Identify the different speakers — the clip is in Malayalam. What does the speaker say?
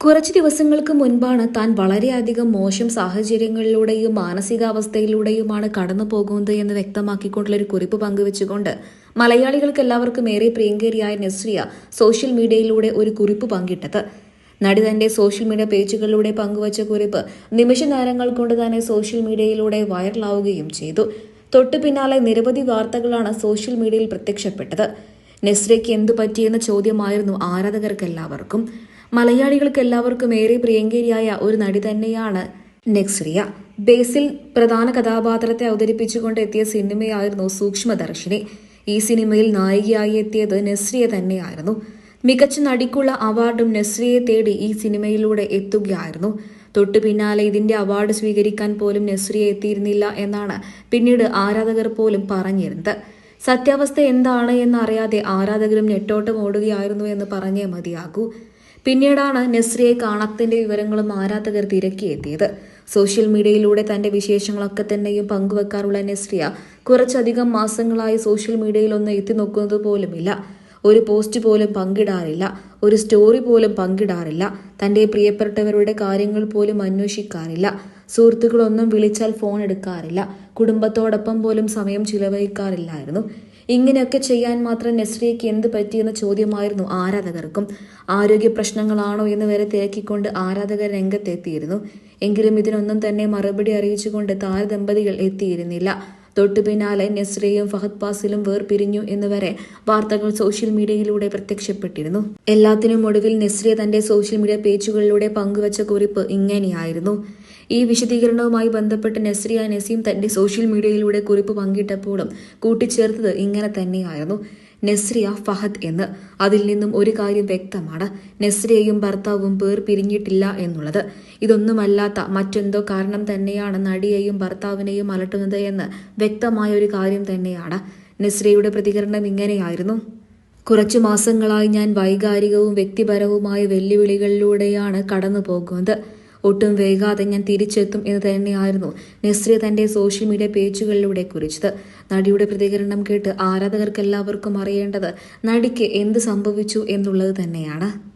Speaker 1: കുറച്ച് ദിവസങ്ങൾക്ക് മുൻപാണ് താൻ വളരെയധികം മോശം സാഹചര്യങ്ങളിലൂടെയും മാനസികാവസ്ഥയിലൂടെയുമാണ് കടന്നു പോകുന്നത് എന്ന് വ്യക്തമാക്കിക്കൊണ്ടുള്ള ഒരു കുറിപ്പ് പങ്കുവച്ചുകൊണ്ട് മലയാളികൾക്ക് എല്ലാവർക്കും ഏറെ പ്രിയങ്കരിയായ നസ്രിയ സോഷ്യൽ മീഡിയയിലൂടെ ഒരു കുറിപ്പ് പങ്കിട്ടത്. നടി തന്റെ സോഷ്യൽ മീഡിയ പേജുകളിലൂടെ പങ്കുവച്ച കുറിപ്പ് നിമിഷ നേരങ്ങൾ കൊണ്ട് തന്നെ സോഷ്യൽ മീഡിയയിലൂടെ വൈറലാവുകയും ചെയ്തു. തൊട്ടു പിന്നാലെ നിരവധി വാർത്തകളാണ് സോഷ്യൽ മീഡിയയിൽ പ്രത്യക്ഷപ്പെട്ടത്. നെസ്രയ്ക്ക് എന്തു പറ്റിയെന്ന ചോദ്യമായിരുന്നു ആരാധകർക്കെല്ലാവർക്കും. മലയാളികൾക്ക് എല്ലാവർക്കും ഏറെ പ്രിയങ്കരിയായ ഒരു നടി തന്നെയാണ് നെക്സ്രിയ ബേസിൽ പ്രധാന കഥാപാത്രത്തെ അവതരിപ്പിച്ചുകൊണ്ട് എത്തിയ സിനിമയായിരുന്നു സൂക്ഷ്മദർശിനി. ഈ സിനിമയിൽ നായികയായി എത്തിയത് നെസ്രിയ തന്നെയായിരുന്നു. മികച്ച നടിക്കുള്ള അവാർഡും നെസ്രിയെ തേടി ഈ സിനിമയിലൂടെ എത്തുകയായിരുന്നു. തൊട്ടു പിന്നാലെ ഇതിന്റെ അവാർഡ് സ്വീകരിക്കാൻ പോലും നെസ്രിയ എത്തിയിരുന്നില്ല എന്നാണ് പിന്നീട് ആരാധകർ പോലും പറഞ്ഞിരുന്നത്. സത്യാവസ്ഥ എന്താണ് എന്നറിയാതെ ആരാധകരും നെട്ടോട്ടം ഓടുകയായിരുന്നു എന്ന് പറഞ്ഞേ മതിയാകൂ. പിന്നീടാണ് നെസ്രിയെ കാണാത്തതിന്റെ വിവരങ്ങളും ആരാധകർ തിരക്കിയെത്തിയത് സോഷ്യൽ മീഡിയയിലൂടെ തന്റെ വിശേഷങ്ങളൊക്കെ തന്നെയും പങ്കുവെക്കാറുള്ള നെസ്രിയ കുറച്ചധികം മാസങ്ങളായി സോഷ്യൽ മീഡിയയിൽ ഒന്ന് എത്തി നോക്കുന്നത് പോലുമില്ല. ഒരു പോസ്റ്റ് പോലും പങ്കിടാറില്ല. ഒരു സ്റ്റോറി പോലും പങ്കിടാറില്ല. തന്റെ പ്രിയപ്പെട്ടവരുടെ കാര്യങ്ങൾ പോലും അന്വേഷിക്കാറില്ല. സുഹൃത്തുക്കളൊന്നും വിളിച്ചാൽ ഫോൺ എടുക്കാറില്ല. കുടുംബത്തോടൊപ്പം പോലും സമയം ചിലവഴിക്കാറില്ലായിരുന്നു. ഇങ്ങനെയൊക്കെ ചെയ്യാൻ മാത്രം നസ്രിയയ്ക്ക് എന്ത് പറ്റിയെന്ന ചോദ്യമായിരുന്നു ആരാധകർക്കും. ആരോഗ്യ പ്രശ്നങ്ങളാണോ എന്ന് വരെ തിരക്കിക്കൊണ്ട് ആരാധകർ രംഗത്തെത്തിയിരുന്നു. എങ്കിലും ഇതിനൊന്നും തന്നെ മറുപടി അറിയിച്ചുകൊണ്ട് താരദമ്പതികൾ എത്തിയിരുന്നില്ല. തൊട്ടു പിന്നാലെ ഫഹദ് പാസിലും വേർപിരിഞ്ഞു എന്നുവരെ വാർത്തകൾ സോഷ്യൽ മീഡിയയിലൂടെ പ്രത്യക്ഷപ്പെട്ടിരുന്നു. എല്ലാത്തിനും ഒടുവിൽ നെസ്രിയ തന്റെ സോഷ്യൽ മീഡിയ പേജുകളിലൂടെ പങ്കുവച്ച കുറിപ്പ് ഇങ്ങനെയായിരുന്നു. ഈ വിശദീകരണവുമായി ബന്ധപ്പെട്ട് നസ്രിയ നസീം തന്റെ സോഷ്യൽ മീഡിയയിലൂടെ കുറിപ്പ് പങ്കിട്ടപ്പോഴും കൂട്ടിച്ചേർത്തത് ഇങ്ങനെ തന്നെയായിരുന്നു. നെസ്രിയ ഫഹദ് എന്ന്. അതിൽ നിന്നും ഒരു കാര്യം വ്യക്തമാണ്. നെസ്രിയയും ഭർത്താവും പേർ പിരിഞ്ഞിട്ടില്ല എന്നുള്ളത്. ഇതൊന്നുമല്ലാത്ത മറ്റെന്തോ കാരണം തന്നെയാണ് നടിയെയും ഭർത്താവിനെയും അലട്ടുന്നത് എന്ന് വ്യക്തമായ ഒരു കാര്യം തന്നെയാണ്. നെസ്രിയയുടെ പ്രതികരണം ഇങ്ങനെയായിരുന്നു. കുറച്ചു മാസങ്ങളായി ഞാൻ വൈകാരികവും വ്യക്തിപരവുമായ വെല്ലുവിളികളിലൂടെയാണ് കടന്നു പോകുന്നത് ഒട്ടും വേഗാതെ ഞാൻ തിരിച്ചെത്തും എന്ന് തന്നെയായിരുന്നു നെസ്രിയ തന്റെ സോഷ്യൽ മീഡിയ പേജുകളിലൂടെ കുറിച്ചത്. നടിയുടെ പ്രതികരണം കേട്ട് ആരാധകർക്കെല്ലാവർക്കും അറിയേണ്ടത് നടിക്ക് എന്ത് സംഭവിച്ചു എന്നുള്ളത് തന്നെയാണ്.